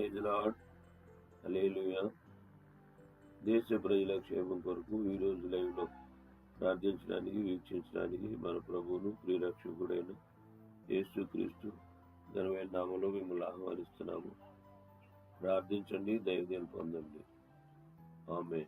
Praise lord alleluia దేశ ప్రజల క్షేమం కొరకు ఈరోజు లైవ్లో లైవ్ ప్రార్థించడానికి వీక్షించడానికి మన ప్రభువును ప్రియరక్షకుడైన యేసు క్రీస్తు ఘనమైన నామలో మిమ్మల్ని ఆహ్వానిస్తున్నాము. ప్రార్థించండి దైవదేలు పొందండి. ఆమె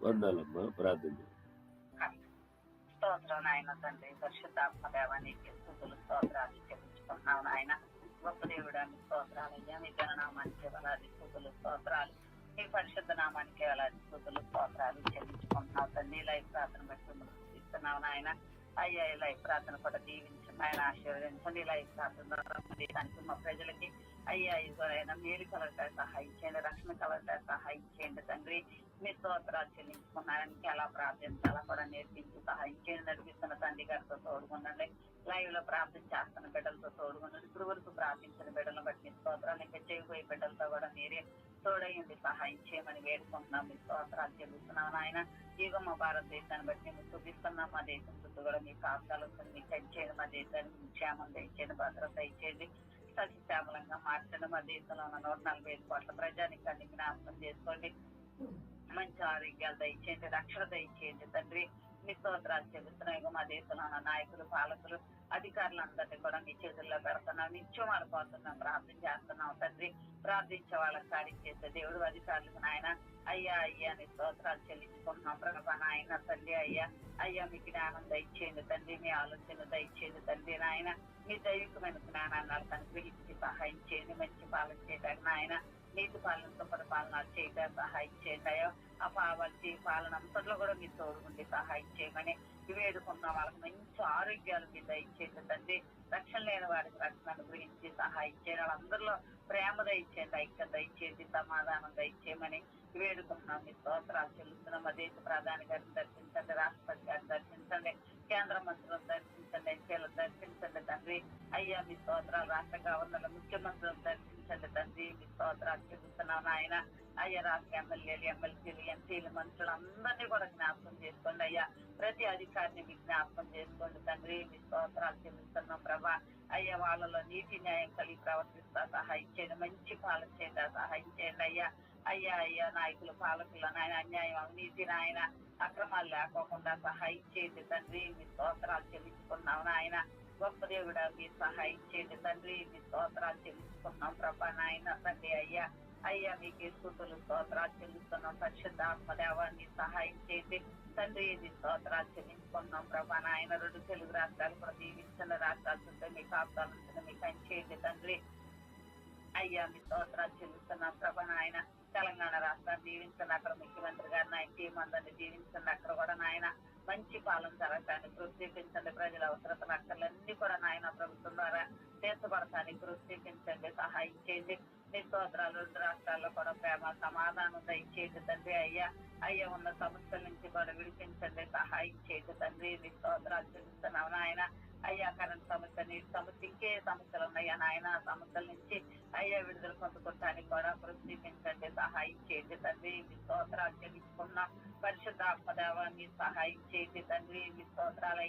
వందాలమ్మా ప్రార్థన స్తోత్రం నాయన తండ్రి పరిశుద్ధాత్మ దేవానికి స్థుతులు స్తోత్రాలు చెల్లించుకున్నావు నాయన. గొప్ప దేవుడానికి స్తోత్రాలు అయ్యా మీ జననామానికి వేలాది స్థుతులు స్తోత్రాలు. మీ పరిశుద్ధ నామానికి వేలాది స్థుతులు స్తోత్రాలు చెల్లించుకుంటున్నాం తండ్రి. లైఫ్ ప్రార్థన బట్టి ఇస్తున్నావు నాయన. అయ్యా ఈ లైఫ్ ప్రార్థన కూడా దీవించండి ఆయన ఆశీర్వదించండి లైఫ్ ప్రార్థన ద్వారా మా ప్రజలకి అయ్యా ఇదిగోనైనా మేలు కలగట సహాయం చేయండి రక్షణ కలగట సహాయం చేయండి తండ్రి. మీ స్తోత్రాలు చెల్లించుకున్నారని ఎలా ప్రార్థించాలా కూడా నేర్పించి సహాయం చేయండి నడిపిస్తున్న తండ్రి గారితో తోడుకుండండి లైవ్లో ప్రార్థన చేస్తున్న బిడ్డలతో తోడుకుండండి ఇప్పుడు వరకు ప్రార్థించిన బిడ్డలను బట్టి మీ స్తోత్రాలు ఇంకా చేయబోయే బిడ్డలతో కూడా మీరే తోడయ్యండి సహాయం చేయమని వేడుకుంటున్నాం. మీ స్తోత్రాలు చెల్లిస్తున్నాం ఆయన ఇదిగో మా భారతదేశాన్ని బట్టి మేము చూపిస్తున్నాం మా దేశం చుట్టూ కూడా మీ కాపుతాలు మీ తెచ్చేయండి మా దేశానికి క్షేమం దయచేయండి. భద్రత ఇచ్చేయండి సత్యశ్యామలంగా మార్చండి మా దేశంలో ఉన్న నూట నలభై ఐదు కోట్ల ప్రజానికాన్ని జ్ఞాపకం చేసుకోండి. మంచి ఆరోగ్యాలు దయచేయండి రక్షణ దయచేయండి తండ్రి. మీ స్తోత్రాలు చెల్లిస్తున్నాయి మా దేశంలో ఉన్న నాయకులు పాలకులు అధికారులందరినీ కూడా మీ చేతుల్లో పెడుతున్నాం నిత్యం కోసం ప్రార్థన చేస్తున్నాం. తండ్రి ప్రార్థించే వాళ్ళకి కార్యం చేసే దేవుడు అధికారులకు నాయన అయ్యా అయ్యా నీ స్తోత్రాలు చెల్లించుకుంటున్నాం. ప్రభా నాయన తండ్రి అయ్యా అయ్యా మీ జ్ఞానం దయచేయండి తండ్రి మీ ఆలోచన దయచేయండి తండ్రి నాయన మీ దైవికమైన జ్ఞానాన్ని వాళ్ళకి అనుగ్రహించి సహాయం చేయండి. మంచి పాలన చేయడానికి నాయన నీతి పాలనతో పరిపాలన చేయడానికి సహాయం చేయండి అయ్యా. ఆ పాలన పాలన అంతట్లో కూడా మీరు తోడుకుండి సహాయం చేయమని వేడుకున్న వాళ్ళకి మంచి ఆరోగ్యాలు మీద దయచేయండి తండ్రి. రక్షణ లేని వారికి రక్షణ అనుగ్రహించి సహాయం చేయండి. వాళ్ళందరిలో ప్రేమ దయచేయండి ఐక్యత దయచేయండి సమాధానం దయచేయమని వేడుకుంటున్నాం మీ స్తోత్రాలు చెల్లిస్తున్నాం. మా దేశ ప్రధాని గారిని దర్శించండి రాష్ట్రపతి గారిని దర్శించండి కేంద్ర మంత్రులను దర్శించండి ఎంపీలను దర్శించండి తండ్రి. అయ్యా మీ స్తోత్రాలు రాష్ట్ర గవర్నర్లు ముఖ్యమంత్రులను దర్శించండి తండ్రి. మీ స్తోత్రాలు చెల్లిస్తున్నాం ఆయన అయ్యా రాష్ట్ర ఎమ్మెల్యేలు ఎమ్మెల్సీలు ఎంపీలు మంత్రులు అందరినీ కూడా జ్ఞాపకం చేసుకోండి అయ్యా. ప్రతి అధికారిని మీ జ్ఞాపకం చేసుకోండి. తండ్రి మీ స్తోత్రాలు చెల్లిస్తున్నాం ప్రభా. అయ్యా వాళ్ళలో నీతి న్యాయం కలిగి ప్రవర్తిస్తా సహాయం చేయండి. మంచి పాలన చేయండి సహాయం చేయండి అయ్యా. అయ్యా అయ్యా నాయకులు పాలకులు నాయన అన్యాయం అవినీతి నాయన అక్రమాలు లేకోకుండా సహాయం చేయండి తండ్రి. మీ స్తోత్రాలు చెల్లించుకున్నాం నాయన. గొప్ప దేవుడా మీరు సహాయం చేయండి తండ్రి మీ స్తోత్రాలు చెల్లించుకున్నాం ప్రభా నాయన. తండ్రి అయ్యా అయ్యా మీకు స్థుతులు స్తోత్రాలు చెల్లిస్తున్నాం. పరిశుద్ధ ఆత్మదేవాన్ని సహాయం చేయండి తండ్రి ఇది స్తోత్రాలు చెల్లించుకున్నాం ప్రభా నాయన. రెండు తెలుగు రాష్ట్రాలు కూడా దీవించిన రాష్ట్రాలు చుట్టూ మీ కాపుతాలు మీకు చేయండి తండ్రి. అయ్యా మీ స్తోత్రాలు చెల్లిస్తున్నాం ప్రభా నాయన. తెలంగాణ రాష్ట్రాన్ని దీవించండి అక్కడ ముఖ్యమంత్రి గారిని ఆయన టీం అందరినీ దీవించండి అక్కడ కూడా నాయన మంచి పాలన జరగటానికి ప్రోత్సహించండి ప్రజల అవసరతలు అక్కర్లన్నీ కూడా నాయన ప్రభుత్వం ద్వారా తీర్చబడటానికి ప్రోత్సహించండి సహాయం చేయండి. నీ స్తోత్రాలు రాష్ట్రాల్లో కూడా ప్రేమ సమాధానం దయచేయండి తండ్రి అయ్యా. అయ్యా ఉన్న సమస్యల నుంచి కూడా విడిపించండి సహాయం చేయండి తండ్రి. నీ స్తోత్రాలు చూపిస్తున్నావు నాయన. అయ్యా కరెంట్ సమస్య నీటి సమస్య ఇంకే సమస్యలు ఉన్నాయా నాయన? ఆ సమస్యల నుంచి అయ్యా విడుదల పొందుకోవటానికి కూడా ప్రశ్నించండి సహాయం చేయండి తండ్రి. మీ స్తోత్రాలు చెల్లించుకున్న పరిశుద్ధాత్మదేవ దేవాన్ని సహాయం చేయండి తండ్రి. మీ స్తోత్రాలు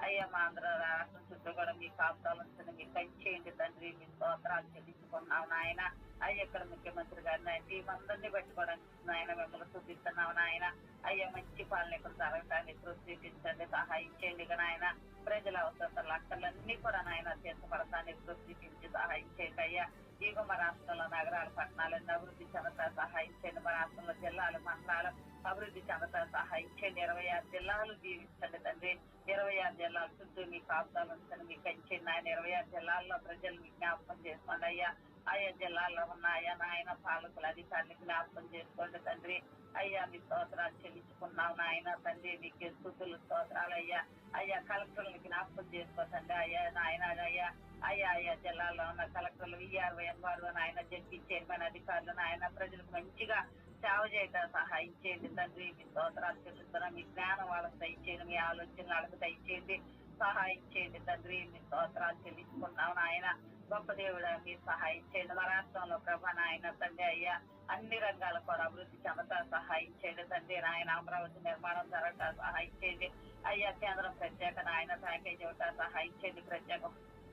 అయ్యా మా ఆంధ్ర రాష్ట్రం చుట్టూ కూడా మీ కాపుతాలను మీకు చేయండి తండ్రి మీ స్తోత్రాలు చెల్లించుకున్నాం నాయన. అయ్యా ఇక్కడ ముఖ్యమంత్రి గారిని టీం అందరినీ పెట్టుకోవడానికి నాయన మిమ్మల్ని చూపిస్తున్నాం నాయన. అయ్యా మంచి పాలన ఇక్కడ జరగటానికి ప్రోత్సహించండి సహాయం చేయండి. ఇక నాయన ప్రజల అవసరాలు అక్కర్లన్నీ కూడా నాయన తీర్చబడటానికి ప్రోత్సహించి సహాయం చేయండి అయ్యా. ఇక మా రాష్ట్రంలో నగరాలు పట్టణాలు అభివృద్ధి చెందతా సహాయం చేయండి. మా రాష్ట్రంలో జిల్లాలు మండలాలు అభివృద్ధి చెందతా సహాయం చేయండి. ఇరవై ఆరు జిల్లాలు జీవించండి తండ్రి. ఇరవై ఆరు జిల్లాల చుట్టూ మీ కాపుతాలు ఉంచండి మీకు పెంచండి ఆయన ఇరవై ఆరు జిల్లాల్లో ప్రజలు మీ జ్ఞాపకం చేసుకోండి అయ్యా. ఆయా జిల్లాల్లో ఉన్న ఆయా నాయన? పాలకుల అధికారులు జ్ఞాపకం చేసుకోండి తండ్రి. అయ్యా మీ స్తోత్రాలు చెల్లించుకున్నాం నాయన తండ్రి. మీకు స్థుతులు స్తోత్రాలు అయ్యా అయ్యా కలెక్టర్లు జ్ఞాపకం చేసుకోతండి అయ్యా నాయన అయ్యా. అయ్యా అయ్యా జిల్లాలో ఉన్న కలెక్టర్లు విఆర్ఓ ఎంఆర్ఓ నాయన జడ్పీ చైర్మన్ అధికారులు నాయన ప్రజలకు మంచిగా సేవ చేయడం సహాయం చేయండి తండ్రి. మీ స్తోత్రాలు చెల్లిస్తున్నాం. మీ జ్ఞానం వాళ్ళకి దయచేయండి. మీ ఆలోచన వాళ్ళకి దయచేయండి. సహాయం చేయండి తండ్రి. మీ స్తోత్రాలు చెల్లించుకున్నాం నాయన. గొప్ప దేవుడు మీరు సహాయం చేయండి. మా రాష్ట్రంలో ప్రభా నాయన తండ్రి అయ్యా అన్ని రంగాలు కూడా అభివృద్ధి చెందతా సహాయం చేయండి తండ్రి. నాయన అమరావతి నిర్మాణం జరగటా సహాయం చేయండి. అయ్యా కేంద్రం ప్రత్యేక నాయన ప్యాకేజ్ ఇవ్వటా సహాయం చేయండి. ప్రత్యేక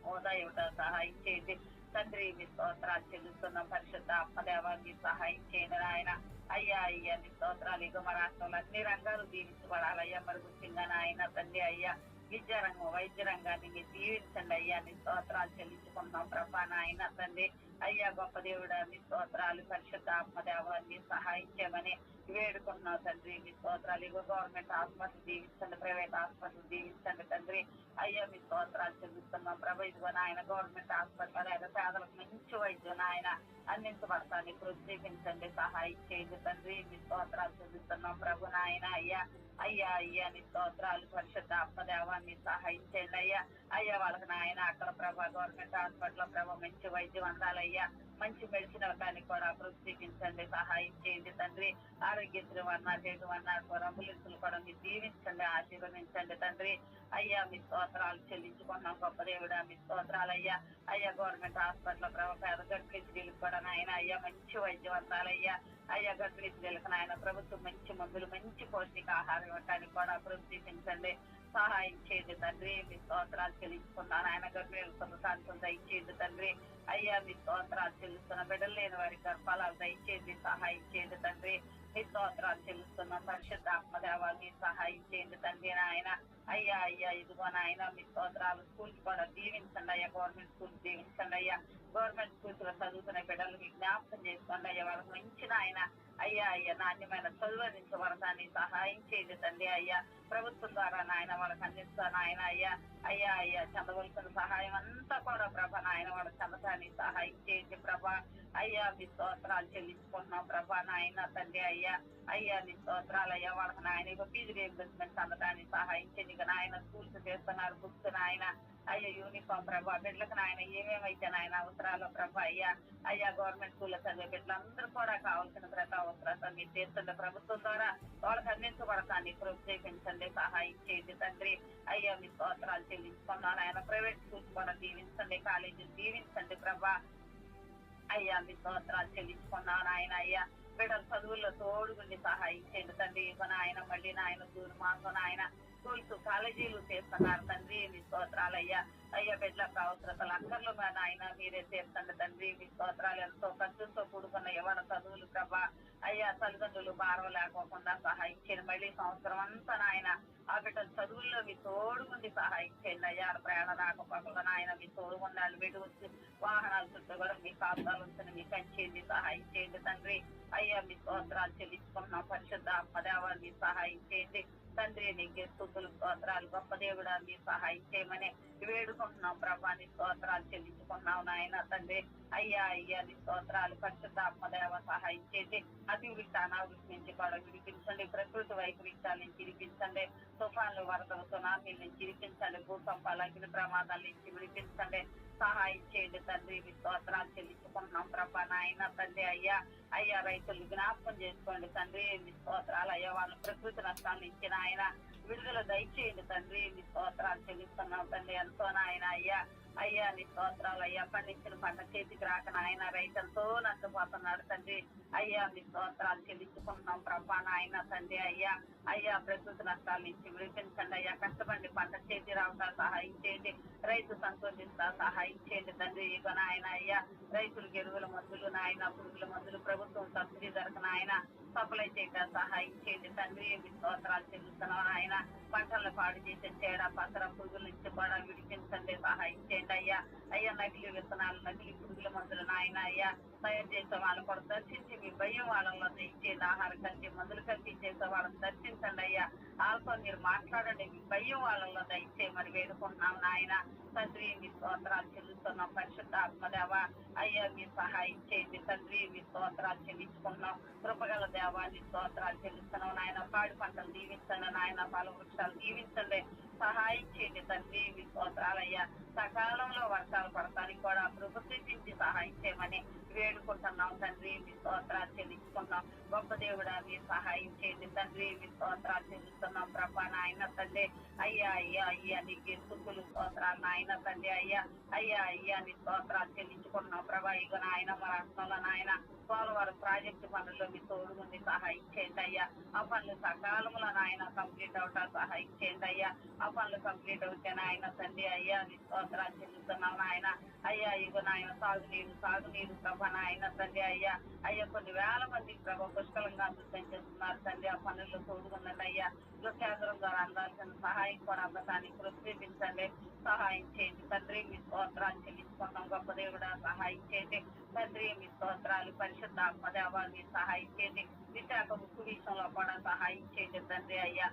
హోదా ఇవ్వటా సహాయం చేయండి. తండ్రి మీ స్తోత్రాలు చెల్లిస్తున్నాం పరిశుద్ధ ఆత్మదేవ మీరు సహాయం చేయండి నాయన. అయ్యా అయ్యా మీ స్తోత్రాలు ఇక మా రాష్ట్రంలో అన్ని రంగాలు దీవించబడాలి అయ్యా మరి ముఖ్యంగా నాయన తండ్రి అయ్యా విద్యా రంగం వైద్య రంగాన్ని మీరు దీవించండి అయ్యా మీ స్తోత్రాలు చెల్లించుకుందాం ప్రభా నాయన తండ్రి అయ్యా గొప్ప దేవుడా మీ స్తోత్రాలు పరిశుద్ధ ఆత్మదేవ మీ సహాయం చేయమని తండ్రి. మీ స్తోత్రాలు ఇగో గవర్నమెంట్ హాస్పిటల్ దీవించండి ప్రైవేట్ హాస్పిటల్ దీవించండి తండ్రి. అయ్యా మీ స్తోత్రాలు చెల్లిస్తున్నాం ప్రభు. ఇదిగో నాయన గవర్నమెంట్ హాస్పిటల్ లేదా పేదలకు మంచి వైద్యం నాయన అందించబడతాను. ప్రోత్సహించండి సహాయం చేయండి తండ్రి. మీ స్తోత్రాలు చెల్లిస్తున్నాం ప్రభు నాయన అయ్యా. అయ్యా అయ్యా నీ స్తోత్రాలు పరిశుద్ధ ఆత్మదేవాన్ని సహాయం చేయండి అయ్యా. అయ్యా వాళ్ళకి నాయన అక్కడ ప్రభా గవర్నమెంట్ హాస్పిటల్ ప్రభా మంచి వైద్యం అయ్యా. మంచి మెడిసిన్ అవడానికి కూడా ప్రోత్సహించండి సహాయం చేయండి తండ్రి. ఆరోగ్యశ్రీ వన్నారు చేటు వన్నారు అంబులెన్సులు కూడా మీరు దీవించండి ఆశీర్వదించండి తండ్రి. అయ్యా మీ స్తోత్రాలు చెల్లించుకున్నాం గొప్ప దేవుడా మీ స్తోత్రాలు అయ్యా. అయ్యా గవర్నమెంట్ హాస్పిటల్ ప్రభు పేద గర్భిణీ స్త్రీలకు కూడా నాయన అయ్యా మంచి వైద్యం అందాలయ్యా అయ్యా గర్భిణీ స్త్రీలకు నాయన ప్రభుత్వం మంచి మందులు మంచి పౌష్టిక ఆహారం ఇవ్వడానికి కూడా ప్రోత్సహించండి సహాయం చేయండి తండ్రి. మీ స్తోత్రాలు చెల్లించుకున్నాను ఆయన గర్భిణీలకు సాధ్యం దయచేయండి తండ్రి. అయ్యా మీ స్తోత్రాలు చెల్లిస్తున్న బిడ్డలు లేని వారి గర్భాలు దయచేయండి సహాయం చేయండి తండ్రి. మీ స్తోత్రాలు చెల్లిస్తున్నాం పరిశుద్ధ ఆత్మదేవా మీరు సహాయం చేయండి తండ్రి నాయన. అయ్యా అయ్యా ఇదిగో నాయన మీ స్తోత్రాలు స్కూల్స్ కూడా దీవించండి అయ్యా గవర్నమెంట్ స్కూల్ దీవించండి అయ్యా. గవర్నమెంట్ స్కూల్స్లో చదువుతున్న బిడ్డలు మీ జ్ఞాపకం చేసుకోండి అయ్యా. వాళ్ళకి మంచి నాయన అయ్యా అయ్యా నాణ్యమైన చదువు వరదాన్ని సహాయం చేయండి తండ్రి అయ్యా. ప్రభుత్వం ద్వారా నాయన వాళ్ళకి అందిస్తాను ఆయన అయ్యా. అయ్యా అయ్యా చదవలసిన సహాయం అంతా కూడా ప్రభ నాయన వాళ్ళకి చెందటానికి సహాయం చేయండి ప్రభా. అయ్యా నీ స్తోత్రాలు చెల్లించుకుంటున్నాం ప్రభా నాయన తండ్రి అయ్యా. అయ్యా నీ స్తోత్రాలు అయ్యా వాళ్ళకి నాయన ఇక ఫీజు రీఎంబర్స్మెంట్ అందడానికి సహాయించండి ఇక నాయన స్కూల్స్ చేస్తున్నారు బుక్స్ నాయన. అయ్యా యూనిఫామ్ ప్రభా బిడ్డలకు నాయన ఏమేమైతే నాయన అవసరాలు ప్రభా అయ్యా. అయ్యా గవర్నమెంట్ స్కూల్లో చదివే బిడ్డలందరూ కూడా కావాల్సిన ప్రతి అవసరాలు మీరు తీర్చండి ప్రభుత్వం ద్వారా వాళ్ళకి అందించబడతాన్ని ప్రోత్సహించండి సహాయం చేయండి తండ్రి. అయ్యా మీ స్తోత్రాలు చెల్లించుకున్నాను ఆయన ప్రైవేట్ స్కూల్స్ కూడా దీవించండి కాలేజీలు దీవించండి ప్రభా. అయ్యా మీ స్తోత్రాలు చెల్లించుకున్నాను ఆయన అయ్యా. బిడ్డల చదువుల్లో తోడుగుండి సహాయించండి తండ్రి. ఇవ్వను ఆయన మళ్ళీ నాయన దూరమాంగ నాయన. స్కూల్స్ కాలేజీలు చేస్తున్నారు తండ్రి మీ స్తోత్రాలు అయ్యా అయ్యా బిడ్డలకు అవసరతలు అక్కర్లు మా నాయన మీరే చేస్తండి తండ్రి. మీ స్తోత్రాలు ఎంతో ఖర్చుతో కూడుకున్న ఎవరి చదువులు ప్రభా. అయ్యా తల్లిదండ్రులు భారం లేకోకుండా సహాయించండి మళ్ళీ సంవత్సరం అంతా నాయన ఆ బిడ్డల చదువుల్లో మీ తోడుగుండి సహాయం అయ్యా ప్రయాణ రాకపోకుండా నాయన మీ తోడుగుండాలి వీడు వచ్చి వాహనాలు చుట్టూ కూడా మీ కాపుదాలు ఉంచండి మీ కంచేయండి సహాయం చేయండి తండ్రి. అయ్యా మీ స్తోత్రాలు చెల్లించుకున్నాం పరిశుద్ధ ఆత్మదేవా మీ సహాయం చేయండి. తండ్రి నీకు స్థుతులు స్తోత్రాలు. గొప్ప దేవుడా మీ సహాయం చేయమని వేడుకుంటున్నాం ప్రభా నీ స్తోత్రాలు చెల్లించుకున్నాం నాయన తండ్రి. అయ్యా అయ్యా నీ స్తోత్రాలు పరిశుద్ధాత్మదేవ సహాయం చేసి అతివృష్టి అనావృష్టి నుంచి కూడా విడిపించండి. ప్రకృతి వైపరీత్యాల నుంచి విడిపించండి. తుఫాన్లు వరదలు సునామీల నుంచి విడిపించండి. భూకంపాల అగ్ని ప్రమాదాల నుంచి విడిపించండి. సహాయం చేయండి తండ్రి మీ స్తోత్రాలు చెల్లించుకుంటున్నాం ప్రభా నాయన తండ్రి అయ్యా. అయ్యా రైతులు జ్ఞాపకం చేసుకోండి తండ్రి. మీ స్తోత్రాలు అయ్యా వాళ్ళ ప్రకృతి నష్టాల నుంచి నాయన విడుదల దయచేయండి తండ్రి. మీ స్తోత్రాలు చెల్లిస్తున్నాం తండ్రి. ఎంతో నాయన అయ్యా. అయ్యా నీ స్తోత్రాలు అయ్యా. పండించిన పంట చేతికి రాక నాయన రైతులతో నష్టపోతున్నారు తండ్రి. అయ్యా నీ స్తోత్రాలు చెల్లించుకుంటున్నాం ప్రభా నాయన తండ్రి అయ్యా. అయ్యా ప్రకృతి నష్టాల నుంచి విడిపించండి అయ్యా. కష్టపడి పంట చేతి రావటా సహాయం చేయండి. రైతు సంతోషిస్తా సహాయం చేయండి తండ్రి. ఇక నాయన అయ్యా రైతులకు ఎరువుల మందులు నాయన పురుగుల మందులు ప్రభుత్వం సబ్సిడీ ధరకు నాయన సప్లై చేయడం సహాయం చేయండి తండ్రి. మీ స్తోత్రాలు చెల్లిస్తున్నాం ఆయన పంటలను పాడు చేసే చేడ పసర పురుగుల నుంచి కూడా విడిపించండి సహాయం చేయండి. అయ్యా అయ్యా నకిలీ విత్తనాలు నకిలీ పురుగుల మందులు నాయన అయ్యా తయారు చేసే వాళ్ళని కూడా దర్శించి మీ భయం వాళ్ళలో ఇచ్చేది ఆహారం కలిసి మందులు కలిసి చేసే వాళ్ళని దర్శించండి అయ్యా. వాళ్ళతో మీరు మాట్లాడండి మీ భయం వాళ్ళలో మరి వేడుకుంటున్నాం నాయన. తండ్రి మీ స్తోత్రాలు చెల్లిస్తున్నాం పరిశుద్ధాత్మ ఆత్మదేవ అయ్యా మీ సహాయం చేయండి తండ్రి మీ స్తోత్రాలు చెల్లించుకున్నాం కృపగల దేవాన్ని స్తోత్రాలు చెల్లిస్తున్నాం నాయన. పాడి పంటలు దీవించండి నాయన పాల వృక్షాలు దీవించండి. సహాయం చేయండి తండ్రి మీ స్తోత్రాలయ్యా సకాలంలో వర్షాలు పడతానికి కూడా. ప్రభుత్వించి సహాయం చేయమని వేడుకుంటున్నాం. తండ్రి మీ స్తోత్రాలు చెల్లించుకున్నాం గొప్ప దేవుడా మీ సహాయం చేయండి. తండ్రి మీ స్తోత్రాలు చెల్లిస్తున్నాం. ప్రభా నాయన తండ్రి అయ్యా అయ్యా అయ్యా నీకు స్థుతులు స్తోత్రాలు నాయన తండ్రి అయ్యా అయ్యా అయ్యా నీ స్తోత్రాలు చెల్లించుకుంటున్నాం. ప్రభా ఇక నాయన మా రాష్ట్రంలో నాయన పోలవరం ప్రాజెక్టు పనుల్లో మీ తోడుగుండి సహాయం చేయండి అయ్యా. ఆ పనులు సకాలంలో నాయన కంప్లీట్ అవటా సహాయం చేయండి అయ్యా. ఆ పనులు కంప్లీట్ అవుతే నాయన తండ్రి అయ్యా నీ స్తోత్రాలు చెల్లిస్తున్నాం నాయన అయ్యా ఇగో నాయన సాగునీరు సాగునీరు ప్రభ నాయన తండ్రి అయ్యా. అయ్యా కొన్ని వేల మంది ప్రభ పుష్కలంగా అభివృద్ధి చేస్తున్నారు తండ్రి. ఆ పనుల్లో తోడుగుందండి అయ్యా. ఇగో కేంద్రం ద్వారా అందాల్సిన సహాయం కూడా అందటానికి ప్రోత్సహించండి. సహాయం చేయండి. తండ్రి మీ స్తోత్రాలు చెల్లించుకున్నాం గొప్ప దేవుడా సహాయం చేయండి. తండ్రి మీ స్తోత్రాలు పరిశుద్ధ ఆత్మదేవాలు మీరు సహాయం చేయండి. విశాఖ ముక్కు విషయంలో కూడా సహాయం చేయండి తండ్రి అయ్యా.